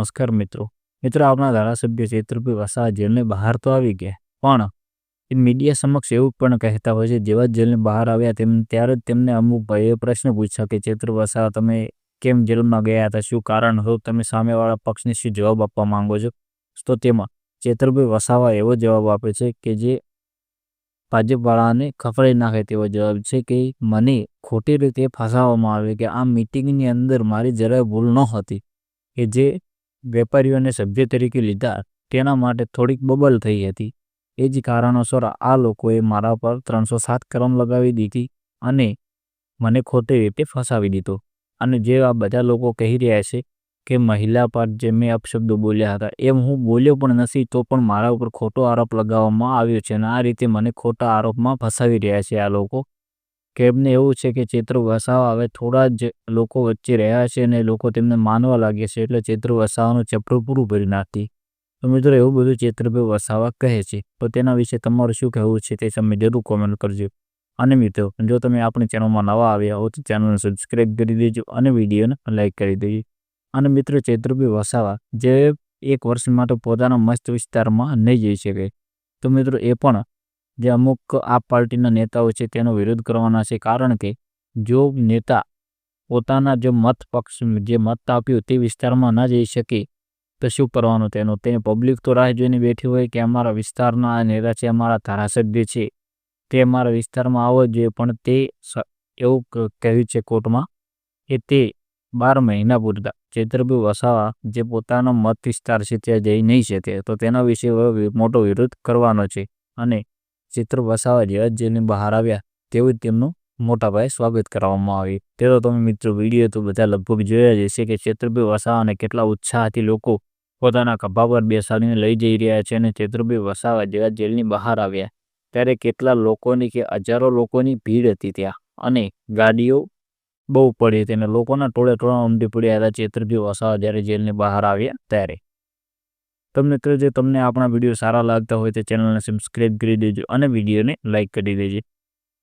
નમસ્કાર મિત્રો. મિત્રો આપણા ધારાસભ્ય ચેતુરભાઈ વસાવા જેલને બહાર તો આવી ગયા, પણ એ મીડિયા સમક્ષ એવું પણ કહેતા હોય છે, જેવા જેલને બહાર આવ્યા તેમ, ત્યારે જ તેમને અમુક ભાઈએ પ્રશ્ન પૂછ્યા કે, ચેતુર વસાવા, તમે કેમ જેલમાં ગયા હતા? શું કારણ હતું? તમે સામેવાળા પક્ષને શું જવાબ આપવા માંગો છો? તો તેમાં ચેતુરભાઈ વસાવા એવો જવાબ આપે છે કે, જે ભાજપવાળાને ખફડાઈ નાખે તેવો જવાબ છે કે, મને ખોટી રીતે ફસાવવામાં આવે કે, આ મિટિંગની અંદર મારી જરાય ભૂલ ન હતી કે જે વેપારીઓને સભ્ય તરીકે લીધા, તેના માટે થોડીક બબલ થઈ હતી. એ જ કારણોસર આ લોકોએ મારા પર ત્રણસો સાત કલમ લગાવી દીધી અને મને ખોટી રીતે ફસાવી દીધો. અને જે આ બધા લોકો કહી રહ્યા છે કે મહિલા પર જે મેં અપશબ્દો બોલ્યા હતા, એમ હું બોલ્યો પણ નથી, તો પણ મારા ઉપર ખોટો આરોપ લગાવવામાં આવ્યો છે અને આ રીતે મને ખોટા આરોપમાં ફસાવી રહ્યા છે આ લોકો. કે એવું છે કે ચિત્ર વસાવા હવે થોડા જ લોકો વચ્ચે રહ્યા છે અને લોકો તેમને માનવા લાગે છે એટલે ચિત્ર વસાવાનું ચેપ્ટર પૂરું ભરી નાખતી. તો મિત્રો એવું બધું ચેત્રભાઈ વસાવા કહે છે. તો તેના વિશે તમારું શું કહેવું છે તે તમે જરૂર કોમેન્ટ કરજો. અને મિત્રો, જો તમે આપણી ચેનલમાં નવા આવ્યા હો તો ચેનલને સબસ્ક્રાઈબ કરી દેજો અને વિડીયોને લાઇક કરી દેજો. અને મિત્રો ચેત્રભાઈ વસાવા જે એક વર્ષ માટે પોતાના મસ્ત વિસ્તારમાં નહીં જઈ શકે. તો મિત્રો, એ પણ જે અમુક આ પાર્ટીના નેતાઓ છે તેનો વિરોધ કરવાના છે. કારણ કે જો નેતા પોતાના જે મત પક્ષ, જે મત આપ્યું તે વિસ્તારમાં ના જઈ શકે, તો શું કરવાનું તેનું? તેને પબ્લિક તો રાહ જોઈને બેઠી હોય કે અમારા વિસ્તારના આ નેતા છે, અમારા ધારાસભ્ય છે. તે અમારા વિસ્તારમાં આવવો જોઈએ. પણ તે એવું કહ્યું છે કોર્ટમાં કે તે બાર મહિના પૂરતા. ચેતરભાઈ વસાવા જે પોતાનો મત વિસ્તાર છે, ત્યાં જઈ નહીં શકે. તો તેના વિશે મોટો વિરોધ કરવાનો છે. અને ચિત્ર વસાવા જેવા જેલની બહાર આવ્યા તેવું તેમનું મોટા પાયે સ્વાગત કરવામાં આવ્યું. તો તમે મિત્રો વીડિયો તો બધા લગભગ જોયા જ હશે કે ચેતરભાઈ વસાવાને કેટલા ઉત્સાહથી લોકો પોતાના ખભા પર બેસાડીને લઈ જઈ રહ્યા છે અને ચેતરભાઈ વસાવા જેવા જેલની બહાર આવ્યા. ત્યારે કેટલા લોકોની કે હજારો લોકોની ભીડ હતી ત્યાં અને ગાડીઓ બહુ પડી હતી અને લોકોના ટોળે ટોળા ઉમટી પડ્યા હતા ચેતરભાઈ વસાવા જ્યારે જેલની બહાર આવ્યા ત્યારે. તો મિત્રો જો તમને આપણા વીડિયો સારા લાગતા હોય તો ચેનલને સબસ્ક્રાઈબ કરી દેજો અને વિડીયોને લાઇક કરી દેજો.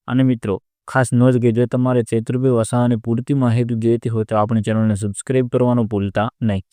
અને મિત્રો, ખાસ નોંધ કે જો તમારે ચેતુરભાઈ વસાવાની પૂરતી માહિતી જોઈતી હોય તો આપણી ચેનલને સબસ્ક્રાઈબ કરવાનું ભૂલતા નહીં.